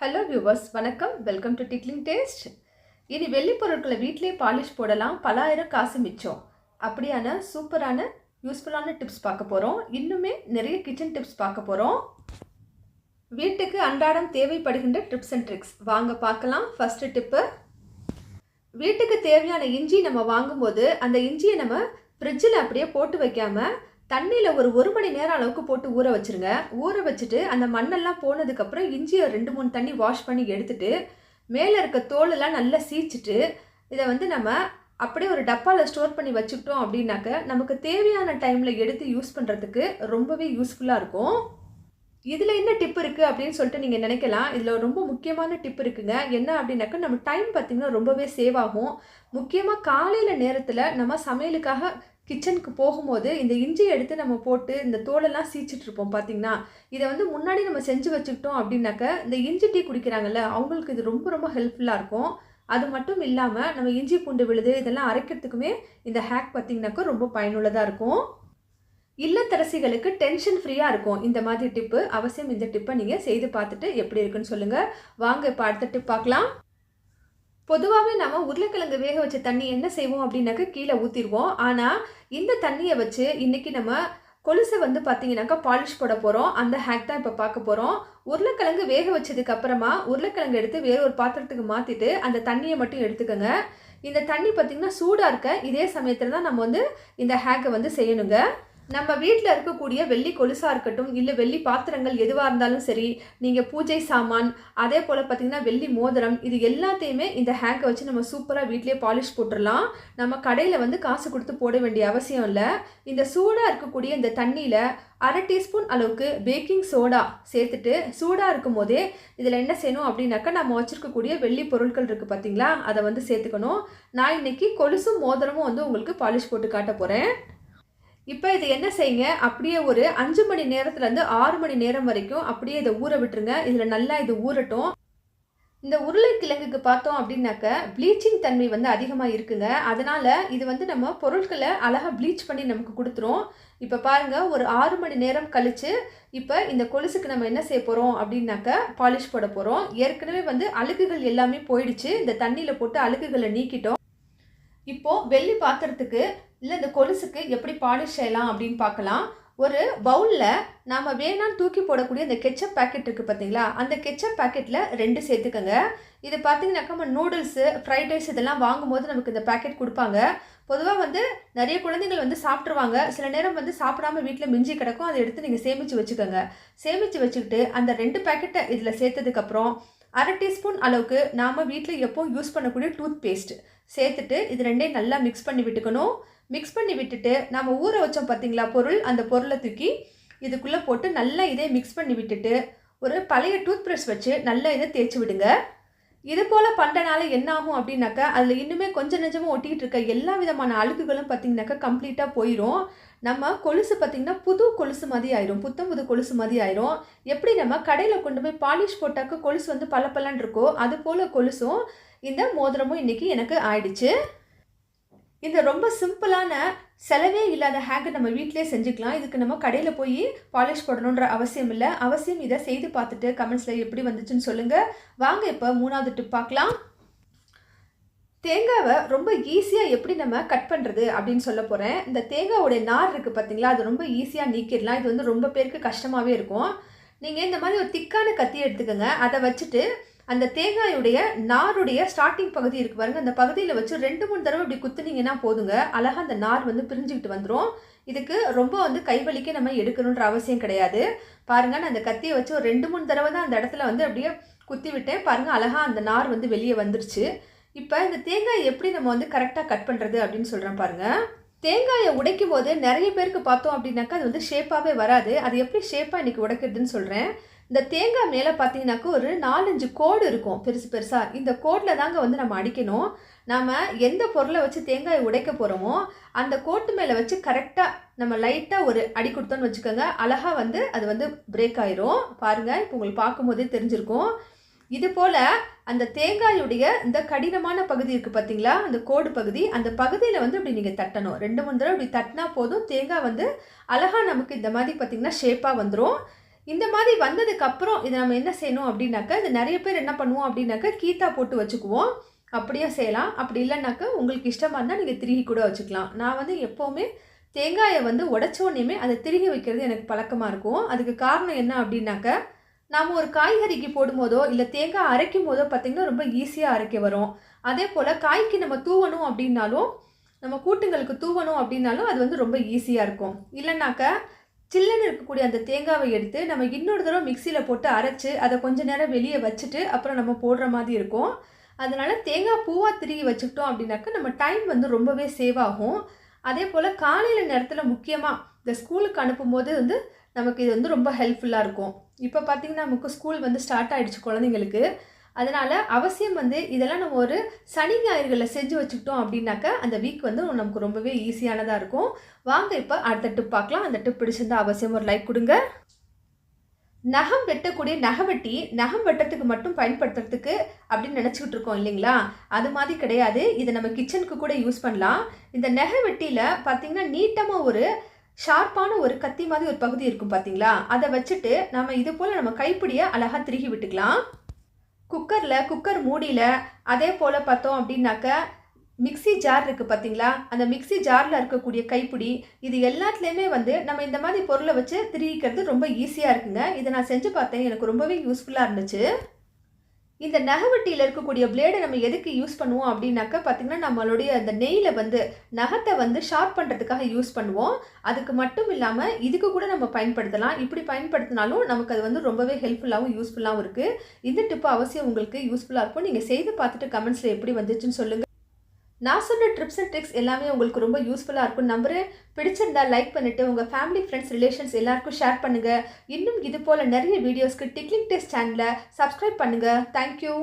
Hello viewers வணக்கம். Welcome to tickling taste இனி வெள்ளி பொருட்களை வீட்டிலே பாலிஷ் போடலாம். பலாயிரம் காசு மிச்சம். அப்படியான சூப்பரான யூஸ்ஃபுல்லான டிப்ஸ் பார்க்க போகிறோம் இன்னுமே நிறைய கிச்சன் டிப்ஸ் பார்க்க போகிறோம் வீட்டுக்கு அன்றாடம் தேவைப்படுகின்ற டிப்ஸ் அண்ட் ட்ரிக்ஸ் வாங்க பார்க்கலாம். ஃபஸ்ட்டு டிப்பு வீட்டுக்கு தேவையான இஞ்சி நம்ம வாங்கும்போது அந்த இஞ்சியை நம்ம ஃப்ரிட்ஜில் அப்படியே போட்டு வைக்காமல் தண்ணியில் ஒரு ஒரு மணி நேரம் அளவுக்கு போட்டு ஊற வச்சுருங்க. ஊற வச்சுட்டு அந்த மண்ணெல்லாம் போனதுக்கப்புறம் இஞ்சியை ரெண்டு மூணு தண்ணி வாஷ் பண்ணி எடுத்துட்டு மேலே இருக்க தோலெல்லாம் நல்லா சீச்சிட்டு இதை வந்து நம்ம அப்படியே ஒரு டப்பாவில் ஸ்டோர் பண்ணி வச்சுக்கிட்டோம் அப்படின்னாக்க நமக்கு தேவையான டைமில் எடுத்து யூஸ் பண்ணுறதுக்கு ரொம்பவே யூஸ்ஃபுல்லாக இருக்கும். இதில் என்ன டிப் இருக்குது அப்படின்னு சொல்லிட்டு நீங்கள் நினைக்கலாம். இதில் ரொம்ப முக்கியமான டிப் இருக்குங்க. என்ன அப்படின்னாக்கா நம்ம டைம் பார்த்திங்கன்னா ரொம்பவே சேவ் ஆகும். முக்கியமாக காலையில் நேரத்தில் நம்ம சமையலுக்காக கிச்சனுக்கு போகும்போது இந்த இஞ்சி எடுத்து நம்ம போட்டு இந்த தோலெல்லாம் சீச்சிட்டு இருப்போம் பார்த்தீங்கன்னா இதை வந்து முன்னாடி நம்ம செஞ்சு வச்சுக்கிட்டோம் அப்படின்னாக்க இந்த இஞ்சி டீ குடிக்கிறாங்கல்ல அவங்களுக்கு இது ரொம்ப ரொம்ப ஹெல்ப்ஃபுல்லாக இருக்கும். அது மட்டும் இல்லாமல் நம்ம இஞ்சி பூண்டு விழுது இதெல்லாம் அரைக்கிறதுக்குமே இந்த ஹேக் பார்த்திங்கனாக்கா ரொம்ப பயனுள்ளதாக இருக்கும். இல்லத்தரசிகளுக்கு டென்ஷன் ஃப்ரீயாக இருக்கும். இந்த மாதிரி டிப்பு அவசியம் இந்த டிப்பை நீங்கள் செய்து பார்த்துட்டு எப்படி இருக்குன்னு சொல்லுங்கள் வாங்க இப்போ அடுத்த டிப் பார்க்கலாம். பொதுவாகவே நம்ம உருளைக்கிழங்கு வேக வச்ச தண்ணி என்ன செய்வோம் அப்படின்னாக்கா கீழே ஊற்றிடுவோம் ஆனால் இந்த தண்ணியை வச்சு இன்றைக்கி நம்ம கொலுசை வந்து பார்த்தீங்கன்னாக்கா பாலிஷ் போட போகிறோம் அந்த ஹேக் தான் இப்போ பார்க்க போகிறோம் உருளைக்கிழங்கு வேக வச்சதுக்கு அப்புறமா உருளைக்கிழங்கு எடுத்து வேற ஒரு பாத்திரத்துக்கு மாற்றிட்டு அந்த தண்ணியை மட்டும் எடுத்துக்கோங்க. இந்த தண்ணி பார்த்திங்கன்னா சூடாக இருக்க. இதே சமயத்தில் தான் நம்ம வந்து இந்த ஹேக்கை வந்து செய்யணுங்க. நம்ம வீட்டில் இருக்கக்கூடிய வெள்ளி கொலுசாக இருக்கட்டும் இல்லை வெள்ளி பாத்திரங்கள் எதுவாக இருந்தாலும் சரி நீங்கள் பூஜை சாமான் அதே போல் பார்த்திங்கன்னா வெள்ளி மோதிரம் இது எல்லாத்தையுமே இந்த ஹேங்கை வச்சு நம்ம சூப்பராக வீட்லேயே பாலிஷ் போட்டுடலாம் நம்ம கடையில் வந்து காசு கொடுத்து போட வேண்டிய அவசியம் இல்லை. இந்த சூடாக இருக்கக்கூடிய இந்த தண்ணியில் அரை டீஸ்பூன் அளவுக்கு பேக்கிங் சோடா சேர்த்துட்டு சூடாக இருக்கும் போதே இதில் என்ன செய்யணும் அப்படின்னாக்கா நம்ம வச்சுருக்கக்கூடிய வெள்ளி பொருட்கள் இருக்குது பார்த்தீங்களா அதை வந்து சேர்த்துக்கணும். நான் இன்றைக்கி கொலுசும் மோதிரமும் வந்து உங்களுக்கு பாலிஷ் போட்டு காட்ட போகிறேன் இப்போ இது என்ன செய்யுங்க? அப்படியே ஒரு அஞ்சு மணி நேரத்துலேருந்து ஆறு மணி நேரம் வரைக்கும் அப்படியே இதை ஊற விட்டுருங்க. இதில் நல்லா இது ஊறட்டும். இந்த உருளைக்கிழங்குக்கு பார்த்தோம் அப்படின்னாக்க ப்ளீச்சிங் தன்மை வந்து அதிகமாக இருக்குங்க. அதனால் இது வந்து நம்ம பொருட்களை அழகாக ப்ளீச் பண்ணி நமக்கு கொடுத்துரும். இப்போ பாருங்கள் ஒரு ஆறு மணி நேரம் கழித்து இப்போ இந்த கொலுசுக்கு நம்ம என்ன செய்ய போகிறோம் அப்படின்னாக்க பாலிஷ் போட போகிறோம் ஏற்கனவே வந்து அழுக்குகள் எல்லாமே போயிடுச்சு. இந்த தண்ணியில் போட்டு அழுக்குகளை நீக்கிட்டோம். இப்போது வெள்ளி பாத்திரத்துக்கு இல்லை இந்த கொலுசுக்கு எப்படி பாலிஷ் செய்யலாம் அப்படின்னு பார்க்கலாம். ஒரு பவுலில் நாம் வேணான்னு தூக்கி போடக்கூடிய இந்த கெச்சப் பேக்கெட் இருக்குது பார்த்தீங்களா? அந்த கெச்சப் பேக்கெட்டில் ரெண்டு சேர்த்துக்கோங்க. இது பார்த்தீங்கன்னாக்கா நம்ம நூடுல்ஸு ஃப்ரைட் ரைஸ் இதெல்லாம் வாங்கும்போது நமக்கு இந்த பேக்கெட் கொடுப்பாங்க. பொதுவாக வந்து நிறைய குழந்தைகள் வந்து சாப்பிட்ருவாங்க சில நேரம் வந்து சாப்பிடாம வீட்டில் மிஞ்சி கிடக்கும். அதை எடுத்து நீங்கள் சேமித்து வச்சுக்கோங்க. சேமித்து வச்சுக்கிட்டு அந்த ரெண்டு பேக்கெட்டை இதில் சேர்த்ததுக்கப்புறம் அரை டீஸ்பூன் அளவுக்கு நாம் வீட்டில் எப்போ யூஸ் பண்ணக்கூடிய டூத் பேஸ்ட் சேர்த்துட்டு இது ரெண்டையும் நல்லா மிக்ஸ் பண்ணி விட்டுக்கணும். மிக்ஸ் பண்ணி விட்டுட்டு நம்ம ஊற வச்சோம் பார்த்தீங்களா பொருள்? அந்த பொருளை தூக்கி இதுக்குள்ளே போட்டு நல்லா இதே மிக்ஸ் பண்ணி விட்டுட்டு ஒரு பழைய டூத் ப்ரஷ் வச்சு நல்லா இதை தேய்ச்சி விடுங்க. இது போல் பண்ணுறனால என்ன ஆகும் அப்படின்னாக்கா அதில் இன்னுமே கொஞ்சம் நெஞ்சமாக ஒட்டிக்கிட்டு இருக்க எல்லா விதமான அழுக்குகளும் பார்த்தீங்கன்னாக்கா கம்ப்ளீட்டாக போயிடும் நம்ம கொலுசு பார்த்திங்கன்னா புது கொலுசு மாதிரி ஆயிரும் புத்தம் புது கொலுசு மாதிரி ஆயிரும். எப்படி நம்ம கடையில் கொண்டு போய் பாலிஷ் போட்டாக்க கொலுசு வந்து பல பலன் இருக்கோ அது போல் கொலுசும் இந்த மோதிரமும் இன்றைக்கி எனக்கு ஆயிடுச்சு. இந்த ரொம்ப சிம்பிளான செலவே இல்லாத ஹேக்கை நம்ம வீட்டிலே செஞ்சுக்கலாம். இதுக்கு நம்ம கடையில் போய் பாலிஷ் போடணுன்ற அவசியம் இல்லை. அவசியம் இதை செய்து பார்த்துட்டு கமெண்ட்ஸில் எப்படி வந்துச்சுன்னு சொல்லுங்கள் வாங்க இப்போ மூணாவது டிப் பார்க்கலாம். தேங்காவை ரொம்ப ஈஸியாக எப்படி நம்ம கட் பண்ணுறது அப்படின்னு சொல்ல போகிறேன் இந்த தேங்காவோடைய நார் இருக்குது பார்த்தீங்களா? அது ரொம்ப ஈஸியாக நீக்கிடலாம். இது வந்து ரொம்ப பேருக்கு கஷ்டமாகவே இருக்கும். நீங்கள் இந்த மாதிரி ஒரு திக்கான கத்தி எடுத்துக்கோங்க. அதை வச்சுட்டு அந்த தேங்காயுடைய நாருடைய ஸ்டார்டிங் பகுதி இருக்குது பாருங்கள் அந்த பகுதியில் வச்சு ரெண்டு மூணு தடவை இப்படி குத்துனீங்கன்னா போதுங்க. அழகாக அந்த நார் வந்து பிரிஞ்சுக்கிட்டு வந்துடும் இதுக்கு ரொம்ப வந்து கைவலிக்க நம்ம எடுக்கணுன்ற அவசியம் கிடையாது. பாருங்கள் நான் அந்த கத்தியை வச்சு ஒரு ரெண்டு மூணு தடவை தான் அந்த இடத்துல வந்து அப்படியே குத்தி விட்டேன் பாருங்கள் அழகாக அந்த நார் வந்து வெளியே வந்துருச்சு. இப்போ இந்த தேங்காய் எப்படி நம்ம வந்து கரெக்டாக கட் பண்ணுறது அப்படின்னு சொல்கிறேன் பாருங்கள் தேங்காயை உடைக்கும் போது நிறைய பேருக்கு பார்த்தோம் அப்படின்னாக்கா அது வந்து ஷேப்பாகவே வராது. அது எப்படி ஷேப்பாக இன்றைக்கி உடைக்கிறதுன்னு சொல்கிறேன் இந்த தேங்காய் மேலே பார்த்தீங்கன்னாக்கா ஒரு நாலஞ்சு கோடு இருக்கும் பெருசு பெருசாக இந்த கோட்டில் தாங்க வந்து நம்ம அடிக்கணும். நாம் எந்த பொருளை வச்சு தேங்காயை உடைக்க போகிறோமோ அந்த கோட்டு மேலே வச்சு கரெக்டாக நம்ம லைட்டாக ஒரு அடி கொடுத்தோன்னு வச்சுக்கோங்க அழகாக வந்து அது வந்து பிரேக் ஆயிரும். பாருங்கள் இப்போ உங்களுக்கு பார்க்கும்போதே தெரிஞ்சிருக்கும். இது போல் அந்த தேங்காயுடைய இந்த கடினமான பகுதி இருக்குது பார்த்தீங்களா அந்த கோடு பகுதி. அந்த பகுதியில் வந்து இப்படி நீங்கள் தட்டணும். ரெண்டு மூணு தடவை இப்படி தட்டினா போதும். தேங்காய் வந்து அழகாக நமக்கு இந்த மாதிரி பார்த்திங்கன்னா ஷேப்பாக வந்துடும் இந்த மாதிரி வந்ததுக்கப்புறம் இதை நம்ம என்ன செய்யணும் அப்படின்னாக்கா இது நிறைய பேர் என்ன பண்ணுவோம் அப்படின்னாக்கா கீத்தா போட்டு வச்சுக்குவோம். அப்படியே செய்யலாம். அப்படி இல்லைனாக்கா உங்களுக்கு இஷ்டமாக இருந்தால் நீங்கள் திருகி கூட வச்சுக்கலாம். நான் வந்து எப்போவுமே தேங்காயை வந்து உடச்சோடனேயுமே அதை திருகி வைக்கிறது எனக்கு பழக்கமாக இருக்கும். அதுக்கு காரணம் என்ன அப்படின்னாக்கா நாம் ஒரு காய்கறிக்கு போடும்போதோ இல்லை தேங்காய் அரைக்கும் போதோ பார்த்திங்கன்னா ரொம்ப ஈஸியாக அரைக்க வரும். அதே போல் காய்க்கு நம்ம தூவணும் அப்படின்னாலும் நம்ம கூட்டுங்களுக்கு தூவணும் அப்படின்னாலும் அது வந்து ரொம்ப ஈஸியாக இருக்கும். இல்லைனாக்கா சில்லுன்னு இருக்கக்கூடிய அந்த தேங்காவை எடுத்து நம்ம இன்னொரு தடவை மிக்சியில் போட்டு அரைச்சி அதை கொஞ்ச நேரம் வெளியே வச்சுட்டு அப்புறம் நம்ம போடுற மாதிரி இருக்கும். அதனால் தேங்காய் பூவாக திருகி வச்சுக்கிட்டோம் அப்படின்னாக்கா நம்ம டைம் வந்து ரொம்பவே சேவ் ஆகும். அதே போல் காலையில் நேரத்தில் முக்கியமாக இந்த ஸ்கூலுக்கு அனுப்பும்போது வந்து நமக்கு இது வந்து ரொம்ப ஹெல்ப்ஃபுல்லாக இருக்கும். இப்போ பார்த்திங்கன்னா நமக்கு ஸ்கூல் வந்து ஸ்டார்ட் ஆகிடுச்சு குழந்தைங்களுக்கு. அதனால் அவசியம் வந்து இதெல்லாம் நம்ம ஒரு சனி ஞாயிறுகளில் செஞ்சு வச்சுக்கிட்டோம் அப்படின்னாக்கா அந்த வீக் வந்து நமக்கு ரொம்பவே ஈஸியானதாக இருக்கும். வாங்க இப்போ அடுத்த டிப் பார்க்கலாம். அந்த டிப் பிடிச்சிருந்தா அவசியம் ஒரு லைக் கொடுங்க. நகம் வெட்டக்கூடிய நகவெட்டி நகம் வெட்டத்துக்கு மட்டும் பயன்படுத்துறதுக்கு அப்படின்னு நினச்சிக்கிட்டு இருக்கோம் இல்லைங்களா? அது மாதிரி கிடையாது. இதை நம்ம கிச்சனுக்கு கூட யூஸ் பண்ணலாம். இந்த நகை வெட்டியில் பார்த்தீங்கன்னா நீட்டமாக ஒரு ஷார்ப்பான ஒரு கத்தி மாதிரி ஒரு பகுதி இருக்கும் பார்த்தீங்களா அதை வச்சுட்டு நம்ம இது போல் நம்ம கைப்பிடியை அழகாக திருகி விட்டுக்கலாம். குக்கரில் குக்கர் மூடியில் அதே போல் பார்த்தோம் அப்படின்னாக்க மிக்ஸி ஜார் இருக்குது பார்த்தீங்களா? அந்த மிக்ஸி ஜாரில் இருக்கக்கூடிய கைப்பிடி இது எல்லாத்துலேயுமே வந்து நம்ம இந்த மாதிரி பொருளை வச்சு திரிக்கிறது ரொம்ப ஈஸியாக இருக்குங்க. இதை நான் செஞ்சு பார்த்தேன். எனக்கு ரொம்பவே யூஸ்ஃபுல்லாக இருந்துச்சு. இந்த நகவட்டியில் இருக்கக்கூடிய பிளேடை நம்ம எதுக்கு யூஸ் பண்ணுவோம் அப்படின்னாக்கா பார்த்திங்கன்னா நம்மளுடைய அந்த நெய்யில் வந்து நகத்தை வந்து ஷார்ப் பண்ணுறதுக்காக யூஸ் பண்ணுவோம். அதுக்கு மட்டும் இல்லாமல் இதுக்கு கூட நம்ம பயன்படுத்தலாம். இப்படி பயன்படுத்தினாலும் நமக்கு அது வந்து ரொம்பவே ஹெல்ப்ஃபுல்லாகவும் யூஸ்ஃபுல்லாகவும் இருக்குது இந்த டிப்பு அவசியம் உங்களுக்கு யூஸ்ஃபுல்லாக இருக்கும். நீங்கள் செய்து பார்த்துட்டு கமெண்ட்ஸில் எப்படி வந்துச்சுன்னு சொல்லுங்கள் நான் சொன்ன ட்ரிப்ஸ் அண்ட் ட்ரிக்ஸ் எல்லாமே உங்களுக்கு ரொம்ப யூஸ்ஃபுல்லாக இருக்கும். நம்புறேன் பிடிச்சிருந்தா லைக் பண்ணிவிட்டு உங்கள் ஃபேமிலி ஃப்ரெண்ட்ஸ் ரிலேஷன்ஸ் எல்லாருக்கும் ஷேர் பண்ணுங்கள் இன்னும் இது போல் நிறைய வீடியோஸ்க்கு டிக்லிங் டெஸ்ட் சேனலை சப்ஸ்கிரைப் பண்ணுங்கள் தேங்க்யூ